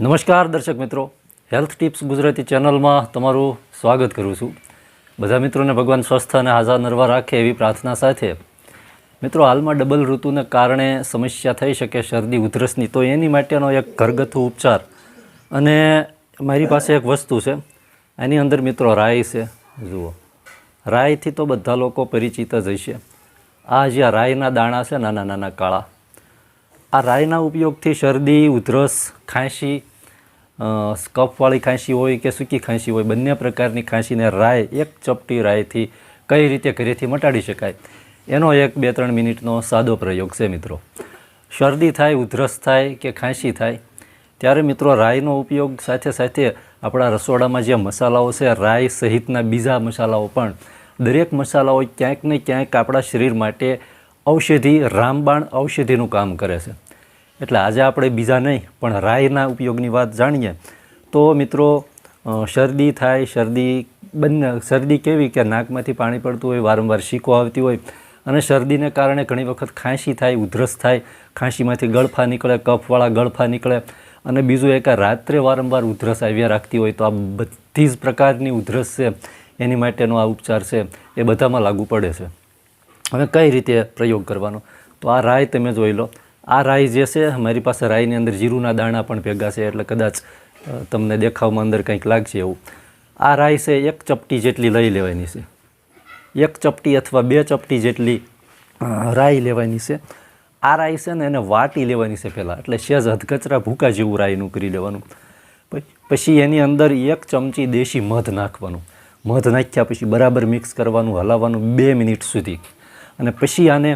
નમસ્કાર દર્શક મિત્રો. હેલ્થ ટિપ્સ ગુજરાતી ચેનલમાં તમારું સ્વાગત કરું છું. બધા મિત્રોને ભગવાન સ્વસ્થ અને હાજર નરવા રાખે એવી પ્રાર્થના સાથે. મિત્રો, હાલમાં ડબલ ઋતુને કારણે સમસ્યા થઈ શકે શરદી, ઉધરસની, તો એની માટેનો એક ઘરગથ્થુ ઉપચાર. અને મારી પાસે એક વસ્તુ છે. એની અંદર મિત્રો રાઈ છે. જુઓ. રાઈથી તો બધા લોકો પરિચિત જ હશે. આ જે આ રાઈના દાણા છે નાના નાના કાળા. આ રાઈના ઉપયોગથી શરદી, ઉધરસ, ખાંસી કફવાળી ખાંસી હોય કે સૂકી ખાંસી હોય, બંને પ્રકારની ખાંસીને રાઈ એક ચપટી રાયથી કઈ રીતે ઘરેથી મટાડી શકાય? એનો એક બે ત્રણ મિનિટનો સાદો પ્રયોગ છે મિત્રો. શરદી થાય, ઉધરસ થાય કે ખાંસી થાય, ત્યારે મિત્રો રાઈનો ઉપયોગ સાથે સાથે આપણા રસોડામાં જે મસાલાઓ છે રાઈ સહિતના બીજા મસાલાઓ પણ, દરેક મસાલાઓ ક્યાંક ને ક્યાંક આપણા શરીર માટે ઔષધિ, રામબાણ ઔષધિનું કામ કરે છે. એટલે આજે આપણે બીજા નહીં, પણ રાયના ઉપયોગની વાત જાણીએ. તો મિત્રો શરદી થાય, શરદી બંને, શરદી કેવી કે નાકમાંથી પાણી પડતું હોય, વારંવાર શીકો આવતી હોય, અને શરદીને કારણે ઘણી વખત ખાંસી થાય, ઉધરસ થાય, ખાંસીમાંથી ગળફા નીકળે, કફવાળા ગળફા નીકળે, અને બીજું એક રાત્રે વારંવાર ઉધરસ આવ્યા રાખતી હોય, તો આ બધી જ પ્રકારની ઉધરસ છે, એની માટેનો આ ઉપચાર છે, એ બધામાં લાગુ પડે છે. હવે કઈ રીતે પ્રયોગ કરવાનો? તો આ રાય તમે જોઈ લો. આ રાઈ જે છે, મારી પાસે રાઈની અંદર જીરુના દાણા પણ ભેગા છે, એટલે કદાચ તમને દેખાવમાં અંદર કંઈક લાગશે એવું. આ રાઈ છે, એક ચપટી જેટલી લઈ લેવાની છે. એક ચપટી અથવા બે ચપટી જેટલી રાઈ લેવાની છે. આ રાઈ છે ને એને વાટી લેવાની છે પહેલાં, એટલે સેજ હથકચરા ભૂકા જેવું રાઈનું કરી લેવાનું પછી એની અંદર એક ચમચી દેશી મધ નાખવાનું. મધ નાખ્યા પછી બરાબર મિક્સ કરવાનું, હલાવવાનું બે મિનિટ સુધી. અને પછી આને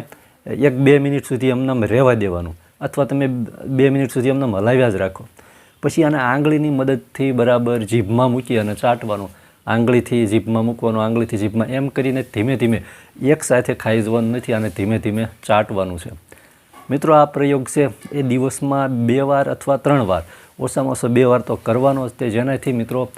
એક બે મિનિટ સુધી એમને રહેવા દેવાનું. અથવા તમે બે મિનિટ સુધી એમને હલાવ્યા જ રાખો. પછી આને આંગળીની મદદથી બરાબર જીભમાં મૂકી અને ચાટવાનું. આંગળીથી જીભમાં મૂકવાનું, આંગળીથી જીભમાં એમ કરીને ધીમે ધીમે એક સાથે ખાઈ જવાનું નથી, આને ધીમે ધીમે ચાટવાનું છે. મિત્રો, આ પ્રયોગ છે એ દિવસમાં બે વાર અથવા ત્રણ વાર. ઓછામાં ઓછો બે વાર તો કરવાનો જ તે. જેનાથી મિત્રો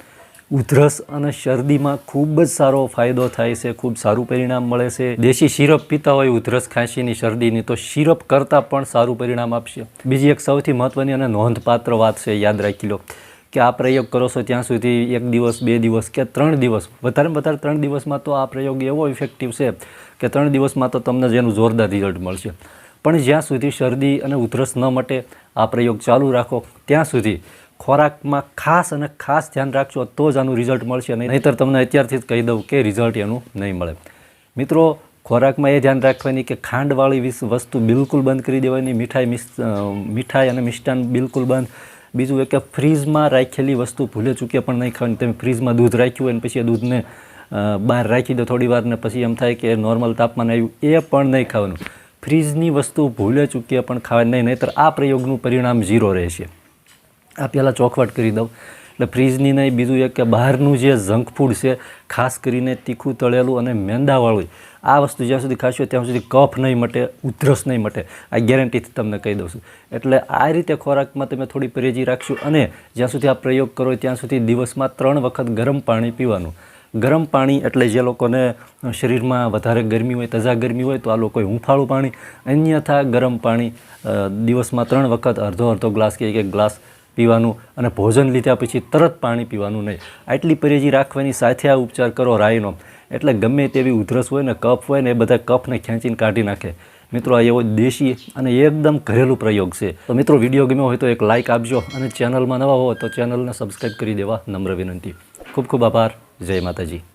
ઉધરસ અને શરદીમાં ખૂબ જ સારો ફાયદો થાય છે, ખૂબ સારું પરિણામ મળે છે. દેશી સિરપ પીતા હોય ઉધરસ ખાંસીની શરદીની, તો સિરપ કરતાં પણ સારું પરિણામ આપશે. બીજી એક સૌથી મહત્ત્વની અને નોંધપાત્ર વાત છે, યાદ રાખી લો કે આ પ્રયોગ કરો છો ત્યાં સુધી એક દિવસ, બે દિવસ કે ત્રણ દિવસ. વધારેમાં વધારે ત્રણ દિવસમાં તો આ પ્રયોગ એવો ઇફેક્ટિવ છે કે ત્રણ દિવસમાં તો તમને જેનું જોરદાર રિઝલ્ટ મળશે. પણ જ્યાં સુધી શરદી અને ઉધરસ ન મટે, આ પ્રયોગ ચાલુ રાખો. ત્યાં સુધી ખોરાકમાં ખાસ અને ખાસ ધ્યાન રાખજો, તો જ આનું રિઝલ્ટ મળશે. નહીં નહીંતર તમને અત્યારથી જ કહી દઉં કે રિઝલ્ટ એનું નહીં મળે. મિત્રો ખોરાકમાં એ ધ્યાન રાખવાની કે ખાંડવાળી વસ્તુ બિલકુલ બંધ કરી દેવાની, મીઠાઈ મીઠાઈ અને મિષ્ટાન બિલકુલ બંધ. બીજું એક કે ફ્રીજમાં રાખેલી વસ્તુ ભૂલે ચૂકે પણ નહીં ખાવાની. તમે ફ્રીજમાં દૂધ રાખ્યું હોય ને પછી એ દૂધને બહાર રાખી દો થોડી વાર ને પછી એમ થાય કે નોર્મલ તાપમાન આવ્યું, એ પણ નહીં ખાવાનું. ફ્રીજની વસ્તુ ભૂલે ચૂકીએ પણ ખાવાની. નહીં નહીંતર આ પ્રયોગનું પરિણામ ઝીરો રહેશે. આ પહેલાં ચોખવટ કરી દઉં. એટલે ફ્રીજની નહીં, બીજું એક કે બહારનું જે જંક ફૂડ છે, ખાસ કરીને તીખું, તળેલું અને મેંદાવાળું, આ વસ્તુ જ્યાં સુધી ખાશો ત્યાં સુધી કફ નહીં મટે, ઉધરસ નહીં મટે. આ ગેરંટીથી તમને કહી દઉં છું. એટલે આ રીતે ખોરાકમાં તમે થોડી પરેજી રાખશો અને જ્યાં સુધી આ પ્રયોગ કરો ત્યાં સુધી દિવસમાં ત્રણ વખત ગરમ પાણી પીવાનું. ગરમ પાણી એટલે જે લોકોને શરીરમાં વધારે ગરમી હોય, તજા ગરમી હોય, તો આ લોકોએ હુંફાળું પાણી. અન્યથા ગરમ પાણી દિવસમાં ત્રણ વખત અડધો અડધો ગ્લાસ કે એક એક ગ્લાસ પીવાનું અને ભોજન લીધા પછી તરત પાણી પીવાનું નહીં. આટલી પરેજી રાખવાની સાથે આ ઉપચાર કરો રાયનો એટલે ગમે તેવી ઉધરસ હોય ને કફ હોય ને એ બધા કફને ખેંચીને કાઢી નાખે. મિત્રો, આ એવો દેશી અને એકદમ ઘરેલું પ્રયોગ છે. તો મિત્રો, વીડિયો ગમ્યો હોય તો એક લાઇક આપજો અને ચેનલમાં નવા હો તો ચેનલને સબસ્ક્રાઈબ કરી દેવા. નમ્ર વિનંતી. ખૂબ ખૂબ આભાર. જય માતાજી.